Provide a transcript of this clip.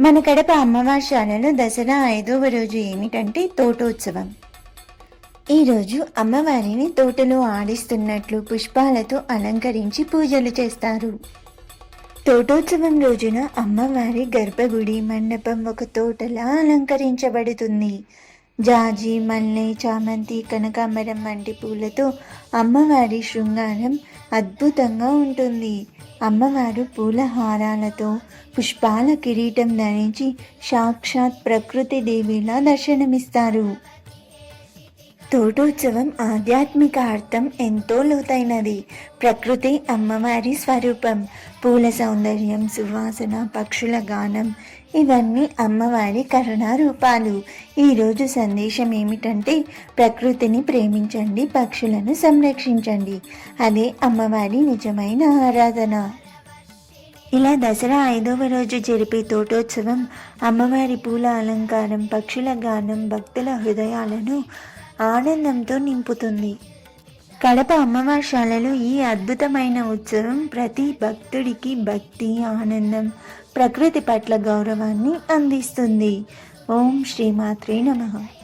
మన కడప అమ్మవారి శాలలో దసరా ఐదవ రోజు ఏమిటంటే తోటోత్సవం. ఈరోజు అమ్మవారిని తోటలో ఆడిస్తున్నట్లు పుష్పాలతో అలంకరించి పూజలు చేస్తారు. తోటోత్సవం రోజున అమ్మవారి గర్భగుడి మండపం ఒక తోటలా అలంకరించబడుతుంది. జాజి మల్లె చామంతి కనకాంబరం వంటి పూలతో అమ్మవారి శృంగారం అద్భుతంగా ఉంటుంది. అమ్మవారు పూల హారాలతో పుష్పాల కిరీటం ధరించి సాక్షాత్ ప్రకృతి దేవిలా దర్శనమిస్తారు. తోటోత్సవం ఆధ్యాత్మిక అర్థం ఎంతో లోతైనది. ప్రకృతి అమ్మవారి స్వరూపం పూల సౌందర్యం సువాసన పక్షుల గానం ఇవన్నీ అమ్మవారి కరుణారూపాలు. ఈరోజు సందేశం ఏమిటంటే ప్రకృతిని ప్రేమించండి పక్షులను సంరక్షించండి. అదే అమ్మవారి నిజమైన ఆరాధన. ఇలా దసరా ఐదవ రోజు జరిపే తోటోత్సవం అమ్మవారి పూల అలంకారం పక్షుల గానం భక్తుల హృదయాలను ఆనందంతో నింపుతుంది. కడప అమ్మవారి ఈ అద్భుతమైన ఉత్సవం ప్రతి భక్తుడికి భక్తి ఆనందం ప్రకృతి పట్ల గౌరవాన్ని అందిస్తుంది. ఓం శ్రీమాత్రే నమః.